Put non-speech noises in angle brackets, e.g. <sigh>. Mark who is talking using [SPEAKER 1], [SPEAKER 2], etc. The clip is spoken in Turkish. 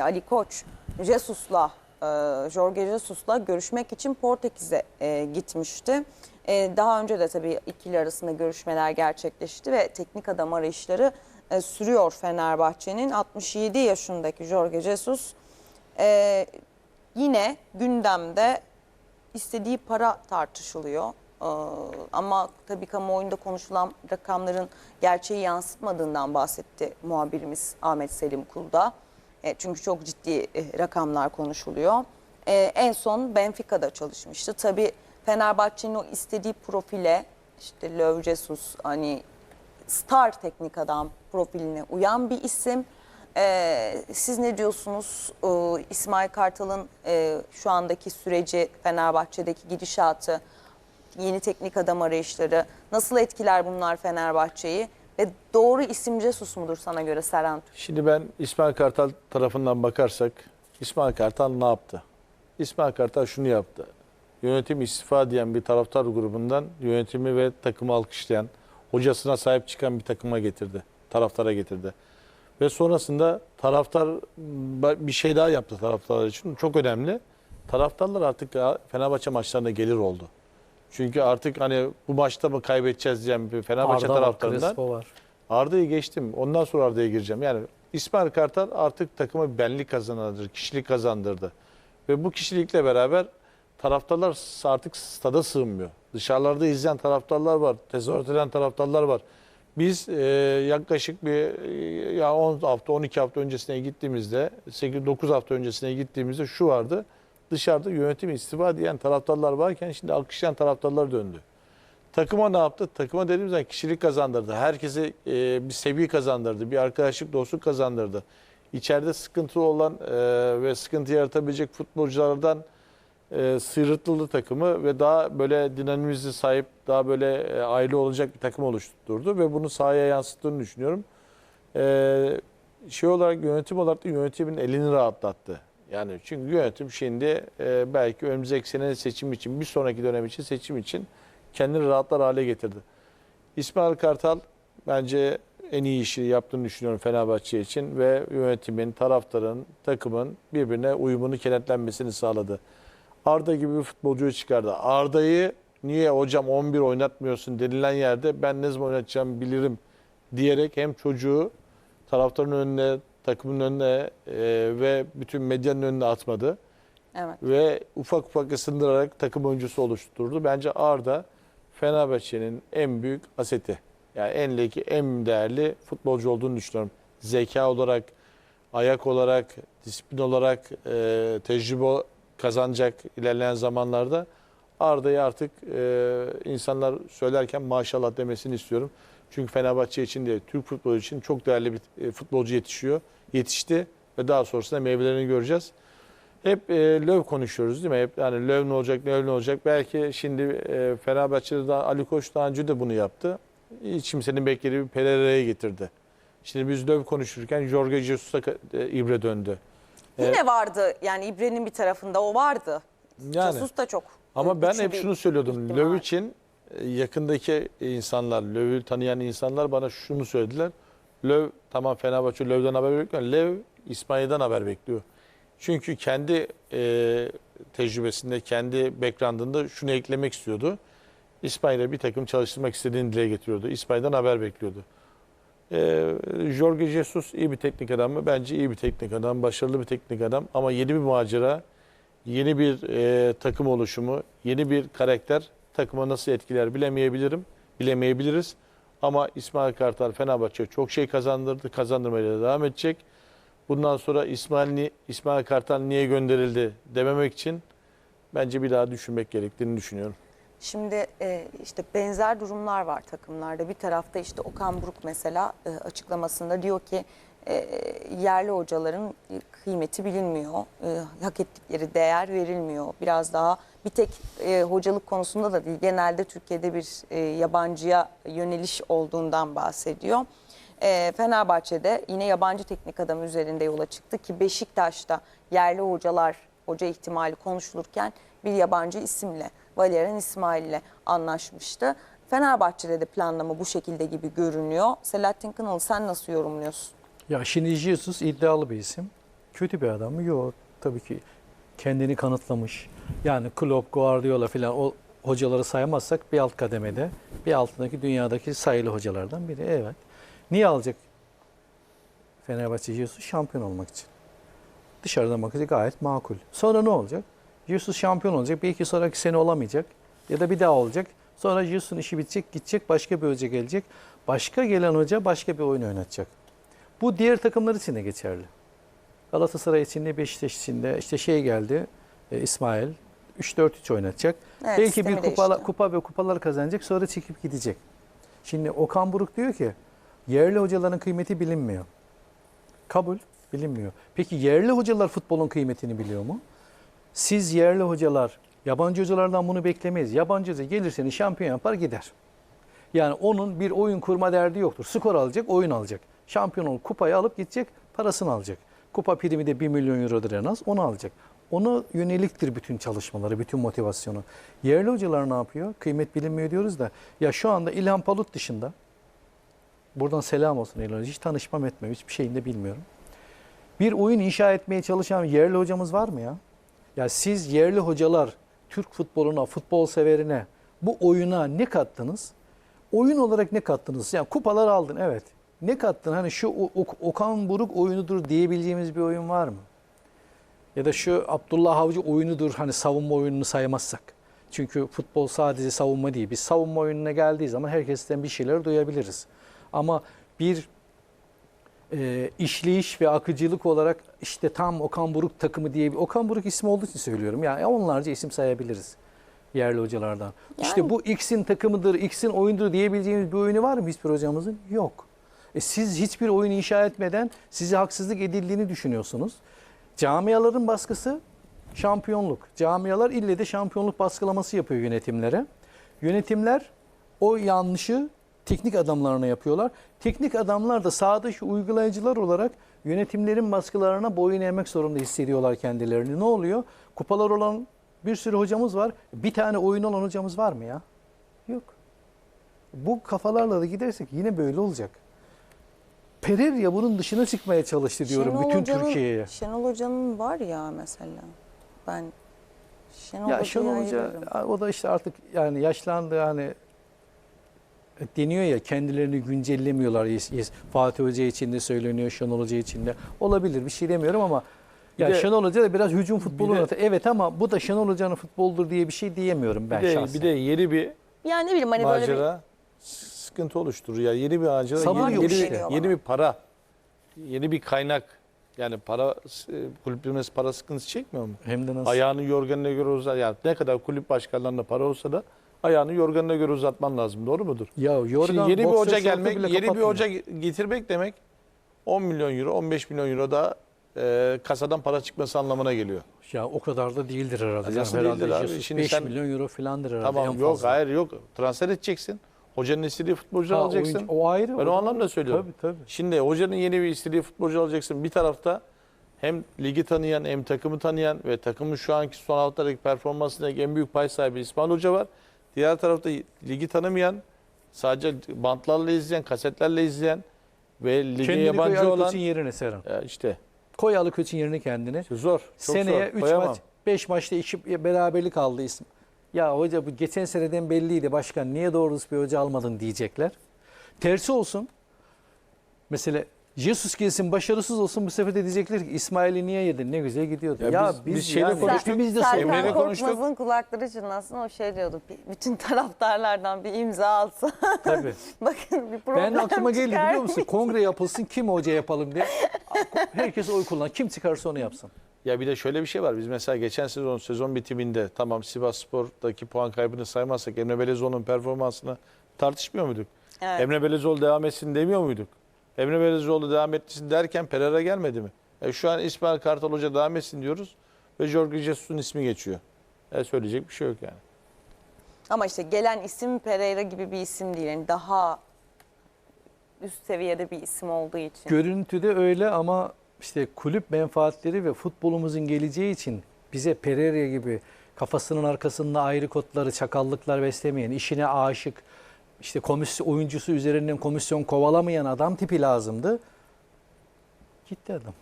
[SPEAKER 1] Ali Koç, Jesus'la, e, Jorge Jesus'la görüşmek için Portekiz'e e, gitmişti. E, daha önce de tabii ikili arasında görüşmeler gerçekleşti ve teknik adam arayışları sürüyor Fenerbahçe'nin. 67 yaşındaki Jorge Jesus yine gündemde istediği para tartışılıyor. Ama tabii kamuoyunda konuşulan rakamların gerçeği yansıtmadığından bahsetti muhabirimiz Ahmet Selim Kulda. E, çünkü çok ciddi e, rakamlar konuşuluyor. E, en son Benfica'da çalışmıştı. Tabii Fenerbahçe'nin o istediği profile işte Löw Jesus hani star teknik adam profiline uyan bir isim. Siz ne diyorsunuz İsmail Kartal'ın şu andaki süreci, Fenerbahçe'deki gidişatı, yeni teknik adam arayışları nasıl etkiler bunlar Fenerbahçe'yi? Ve doğru isim Jesus mudur sana göre Serhan?
[SPEAKER 2] Şimdi ben İsmail Kartal tarafından bakarsak İsmail Kartal ne yaptı? İsmail Kartal şunu yaptı. Yönetim istifa diyen bir taraftar grubundan yönetimi ve takımı alkışlayan, hocasına sahip çıkan bir takıma getirdi. Taraftara getirdi. Ve sonrasında taraftar bir şey daha yaptı taraftarlar için. Çok önemli. Taraftarlar artık Fenerbahçe maçlarına gelir oldu. Çünkü artık hani bu maçta mı kaybedeceğiz diyen bir Fenerbahçe
[SPEAKER 3] Arda
[SPEAKER 2] taraftarından
[SPEAKER 3] Crespo var.
[SPEAKER 2] Arda'yı geçtim. Ondan sonra Arda'ya gireceğim. Yani İsmail Kartal artık takıma benlik kazandırdı, kişilik kazandırdı. Ve bu kişilikle beraber taraftarlar artık stada sığmıyor. Dışarılarda izleyen taraftarlar var, tezahürat eden taraftarlar var. Biz e, yaklaşık bir e, ya 10 hafta, 12 hafta öncesine gittiğimizde, 8-9 hafta öncesine gittiğimizde şu vardı. Dışarıda yönetim istifa diyen taraftarlar varken şimdi alkışlayan taraftarlar döndü. Takıma ne yaptı? Takıma dediğimiz zaman kişilik kazandırdı. Herkese e, bir seviye kazandırdı. Bir arkadaşlık, dostluk kazandırdı. İçeride sıkıntı olan e, ve sıkıntı yaratabilecek futbolculardan e, sıyrıldı takımı ve daha böyle dinamizme sahip, daha böyle e, aile olacak bir takım oluşturdu ve bunu sahaya yansıttığını düşünüyorum. E, şey olarak yönetim olarak da yönetimin elini rahatlattı. Yani çünkü yönetim şimdi e, belki önümüzdeki sene seçim için, bir sonraki dönem için seçim için kendini rahatlar hale getirdi. İsmail Kartal bence en iyi işi yaptığını düşünüyorum Fenerbahçe için ve yönetimin, taraftarın, takımın birbirine uyumunu kenetlenmesini sağladı. Arda gibi bir futbolcuyu çıkardı. Arda'yı niye hocam 11 oynatmıyorsun denilen yerde ben ne zaman oynatacağımı bilirim diyerek hem çocuğu taraftarın önüne, takımın önüne e, ve bütün medyanın önüne atmadı
[SPEAKER 1] Evet.
[SPEAKER 2] ve ufak ufak ısındırarak takım oyuncusu oluşturdu. Bence Arda Fenerbahçe'nin en büyük aseti. Yani en leki en değerli futbolcu olduğunu düşünüyorum. Zeka olarak, ayak olarak, disiplin olarak e, tecrübe kazanacak ilerleyen zamanlarda Arda'yı artık e, insanlar söylerken maşallah demesini istiyorum. Çünkü Fenerbahçe için de Türk futbolu için çok değerli bir e, futbolcu yetişiyor. Yetişti ve daha sonrasında meyvelerini göreceğiz. Hep e, Löw konuşuyoruz değil mi? Hep yani Löw ne olacak, Löw ne olacak? Belki şimdi e, Fenerbahçe'de de Ali Koç daha önce de bunu yaptı. Hiç kimsenin beklediği bir Pereira'ya getirdi. Şimdi biz Löw konuşurken Jorge Jesus'a e, ibre döndü.
[SPEAKER 1] Yine vardı yani İbre'nin bir tarafında o vardı.
[SPEAKER 2] Yani
[SPEAKER 1] Jesus da çok
[SPEAKER 2] ama ben hep şunu söylüyordum.
[SPEAKER 1] ihtimal.
[SPEAKER 2] Löw için e, yakındaki insanlar, Löw'ü tanıyan insanlar bana şunu söylediler. Löw tamam Fenerbahçe Löw'den haber bekliyor. Löw İspanya'dan haber bekliyor. Çünkü kendi e, tecrübesinde, kendi background'ında şunu eklemek istiyordu. İspanya'da bir takım çalıştırmak istediğini dile getiriyordu. İspanya'dan haber bekliyordu. E, Jorge Jesus iyi bir teknik adam mı? Bence iyi bir teknik adam, başarılı bir teknik adam. Ama yeni bir macera, yeni bir e, takım oluşumu, yeni bir karakter takıma nasıl etkiler bilemeyebilirim, bilemeyebiliriz. Ama İsmail Kartal Fenerbahçe çok şey kazandırdı, kazandırmaya da devam edecek. Bundan sonra İsmail, İsmail Kartal niye gönderildi dememek için bence bir daha düşünmek gerektiğini düşünüyorum.
[SPEAKER 1] Şimdi e, işte benzer durumlar var takımlarda. Bir tarafta işte Okan Buruk mesela e, açıklamasında diyor ki e, yerli hocaların kıymeti bilinmiyor. E, hak ettikleri değer verilmiyor. Biraz daha bir tek e, hocalık konusunda da değil. Genelde Türkiye'de bir e, yabancıya yöneliş olduğundan bahsediyor. E, Fenerbahçe'de yine yabancı teknik adam üzerinde yola çıktı ki Beşiktaş'ta yerli hocalar hoca ihtimali konuşulurken bir yabancı isimle Valerian İsmail'le anlaşmıştı. Fenerbahçe'de de planlama bu şekilde gibi görünüyor. Selahattin Kınalı sen nasıl yorumluyorsun?
[SPEAKER 3] Ya şimdi Jesus iddialı bir isim. Kötü bir adam mı? Yok. Tabii ki kendini kanıtlamış. Yani Klopp, Guardiola falan o hocaları saymazsak bir alt kademede, bir altındaki dünyadaki sayılı hocalardan biri. Evet. Niye alacak Fenerbahçe Jesus? Şampiyon olmak için. Dışarıdan bakınca gayet makul. Sonra ne olacak? Jesus şampiyon olacak. Belki sonraki sene olamayacak. Ya da bir daha olacak. Sonra Jesus'un işi bitecek, gidecek, başka bir hoca gelecek. Başka gelen hoca başka bir oyun oynatacak. Bu diğer takımlar için de geçerli. Galatasaray için de Beşiktaş için de işte şey geldi e, İsmail 3-4-3 oynatacak.
[SPEAKER 1] Evet,
[SPEAKER 3] Belki bir kupa, kupa ve kupalar kazanacak sonra çekip gidecek. Şimdi Okan Buruk diyor ki yerli hocaların kıymeti bilinmiyor. Kabul bilinmiyor. Peki yerli hocalar futbolun kıymetini biliyor mu? Siz yerli hocalar yabancı hocalardan bunu beklemeyiz. Yabancı hoca gelir seni şampiyon yapar gider. Yani onun bir oyun kurma derdi yoktur. Skor alacak, oyun alacak. Şampiyon olup kupayı alıp gidecek, parasını alacak. Kupa primi de 1 milyon eurodur en az, onu alacak. Ona yöneliktir bütün çalışmaları, bütün motivasyonu. Yerli hocalar ne yapıyor? Kıymet bilinmiyor diyoruz da. Ya şu anda İlhan Palut dışında, buradan selam olsun İlhan Hoca, hiç tanışmam etmem, hiçbir şeyini de bilmiyorum. Bir oyun inşa etmeye çalışan yerli hocamız var mı ya? Ya siz yerli hocalar Türk futboluna, futbol severine, bu oyuna ne kattınız? Oyun olarak ne kattınız? Yani kupalar aldın evet. Ne kattın? Hani şu Ok- Okan Buruk oyunudur diyebileceğimiz bir oyun var mı? Ya da şu Abdullah Avcı oyunudur hani savunma oyununu saymazsak. Çünkü futbol sadece savunma değil. Biz savunma oyununa geldiği zaman herkesten bir şeyler duyabiliriz. Ama bir e, işleyiş ve akıcılık olarak işte tam Okan Buruk takımı diye bir Okan Buruk ismi olduğu için söylüyorum. Yani onlarca isim sayabiliriz yerli hocalardan. İşte
[SPEAKER 1] Yani-
[SPEAKER 3] bu X'in takımıdır, X'in oyundur diyebileceğimiz bir oyunu var mı hiçbir hocamızın? Yok. E siz hiçbir oyun inşa etmeden size haksızlık edildiğini düşünüyorsunuz. Camiaların baskısı şampiyonluk. Camialar ille de şampiyonluk baskılaması yapıyor yönetimlere. Yönetimler o yanlışı teknik adamlarına yapıyorlar. Teknik adamlar da sahadaki uygulayıcılar olarak yönetimlerin baskılarına boyun eğmek zorunda hissediyorlar kendilerini. Ne oluyor? Kupalar olan bir sürü hocamız var. Bir tane oyun olan hocamız var mı ya? Yok. Bu kafalarla da gidersek yine böyle olacak. Pereira bunun dışına çıkmaya çalıştı diyorum
[SPEAKER 1] Şenol
[SPEAKER 3] bütün Türkiye'ye.
[SPEAKER 1] Şenol Hoca'nın var ya mesela. Ben Şenol
[SPEAKER 3] Ya Şenol Hoca
[SPEAKER 1] ayırırım.
[SPEAKER 3] o da işte artık yani yaşlandı yani deniyor ya kendilerini güncellemiyorlar. Fatih Hoca için de söyleniyor, Şenol Hoca için de. Olabilir bir şey demiyorum ama ya
[SPEAKER 2] de-
[SPEAKER 3] Şenol Hoca da biraz hücum futbolu
[SPEAKER 2] bir de-
[SPEAKER 3] oynatıyor. Evet ama bu da Şenol Hoca'nın futboldur diye bir şey diyemiyorum ben
[SPEAKER 2] bir de,
[SPEAKER 3] şahsen.
[SPEAKER 2] bir de yeni bir
[SPEAKER 1] Yani ne bileyim hani böyle bir
[SPEAKER 2] macera sıkıntı oluşturur ya. Yeni bir macera,
[SPEAKER 3] Sabır
[SPEAKER 2] yeni,
[SPEAKER 3] yok
[SPEAKER 2] yeni,
[SPEAKER 3] işte.
[SPEAKER 2] yeni bir para, yeni bir kaynak. Yani para e, kulüplerimiz para sıkıntısı çekmiyor mu?
[SPEAKER 3] hem de nasıl?
[SPEAKER 2] Ayağını yorganına göre uzat. Yani ne kadar kulüp başkanlarına para olsa da ayağını yorganına göre uzatman lazım. Doğru mudur?
[SPEAKER 3] ya Yorgan
[SPEAKER 2] Şimdi yeni bir hoca gelmek, yeni bir hoca getirmek demek 10 milyon euro, 15 milyon euro da e, kasadan para çıkması anlamına geliyor.
[SPEAKER 3] Ya o kadar da değildir herhalde.
[SPEAKER 2] Nasıl
[SPEAKER 3] herhalde
[SPEAKER 2] değildir abi? Şimdi
[SPEAKER 3] 5
[SPEAKER 2] sen-
[SPEAKER 3] milyon euro falandır herhalde
[SPEAKER 2] Tamam
[SPEAKER 3] en
[SPEAKER 2] yok
[SPEAKER 3] fazla.
[SPEAKER 2] hayır yok. Transfer edeceksin. Hocanın istediği futbolcu
[SPEAKER 3] Ha,
[SPEAKER 2] alacaksın.
[SPEAKER 3] oyuncu- o ayrı.
[SPEAKER 2] Ben
[SPEAKER 3] da-
[SPEAKER 2] o anlamda söylüyorum.
[SPEAKER 3] Tabii tabii.
[SPEAKER 2] Şimdi hocanın yeni bir istediği futbolcu alacaksın. Bir tarafta hem ligi tanıyan hem takımı tanıyan ve takımın şu anki son haftalardaki performansındaki en büyük pay sahibi İsmail Hoca var. Diğer tarafta ligi tanımayan, sadece bantlarla izleyen, kasetlerle izleyen ve lige
[SPEAKER 3] Kendini
[SPEAKER 2] yabancı olan
[SPEAKER 3] Koç'un yerine Serhan.
[SPEAKER 2] İşte
[SPEAKER 3] Koy Ali Koç'un yerine kendini.
[SPEAKER 2] zor. Çok
[SPEAKER 3] Seneye
[SPEAKER 2] zor.
[SPEAKER 3] 3
[SPEAKER 2] Koyamam.
[SPEAKER 3] maç, 5 maçta 2 beraberlik aldı isim. Ya hoca bu geçen seneden belliydi başkan niye doğru düzgün bir hoca almadın diyecekler. Tersi olsun. Mesela Jesus gelsin başarısız olsun bu sefer de diyecekler ki İsmail'i niye yedin ne güzel gidiyordu.
[SPEAKER 2] Ya
[SPEAKER 3] Ya,
[SPEAKER 2] biz-
[SPEAKER 3] biz,
[SPEAKER 2] biz şeyle
[SPEAKER 3] yani
[SPEAKER 2] konuştuk.
[SPEAKER 3] hepimiz de
[SPEAKER 1] Serkan. Korkmaz'ın kulakları çınlasın o şey diyordu. "Bir- Bütün <laughs> taraftarlardan bir imza alsa.
[SPEAKER 3] Tabii. <laughs>
[SPEAKER 1] Bakın bir problem
[SPEAKER 3] Ben aklıma geldi biliyor musun? Kongre yapılsın kim hoca yapalım diye. Herkes oy kullan. Kim çıkarsa onu yapsın.
[SPEAKER 2] Ya bir de şöyle bir şey var. Biz mesela geçen sezon sezon bitiminde tamam Sivas Spor'daki puan kaybını saymazsak Emre Belezoğlu'nun performansını tartışmıyor muyduk?
[SPEAKER 1] Evet.
[SPEAKER 2] Emre Belezoğlu devam etsin demiyor muyduk? Emre Belezoğlu devam etsin derken Pereira gelmedi mi? E şu an İsmail Kartal Hoca devam etsin diyoruz ve Jorge Jesus'un ismi geçiyor. E söyleyecek bir şey yok yani.
[SPEAKER 1] Ama işte gelen isim Pereira gibi bir isim değil. Yani daha üst seviyede bir isim olduğu için.
[SPEAKER 3] Görüntüde öyle ama işte kulüp menfaatleri ve futbolumuzun geleceği için bize Pereira gibi kafasının arkasında ayrı kodları, çakallıklar beslemeyen, işine aşık, işte komisyon oyuncusu üzerinden komisyon kovalamayan adam tipi lazımdı. Gitti adam.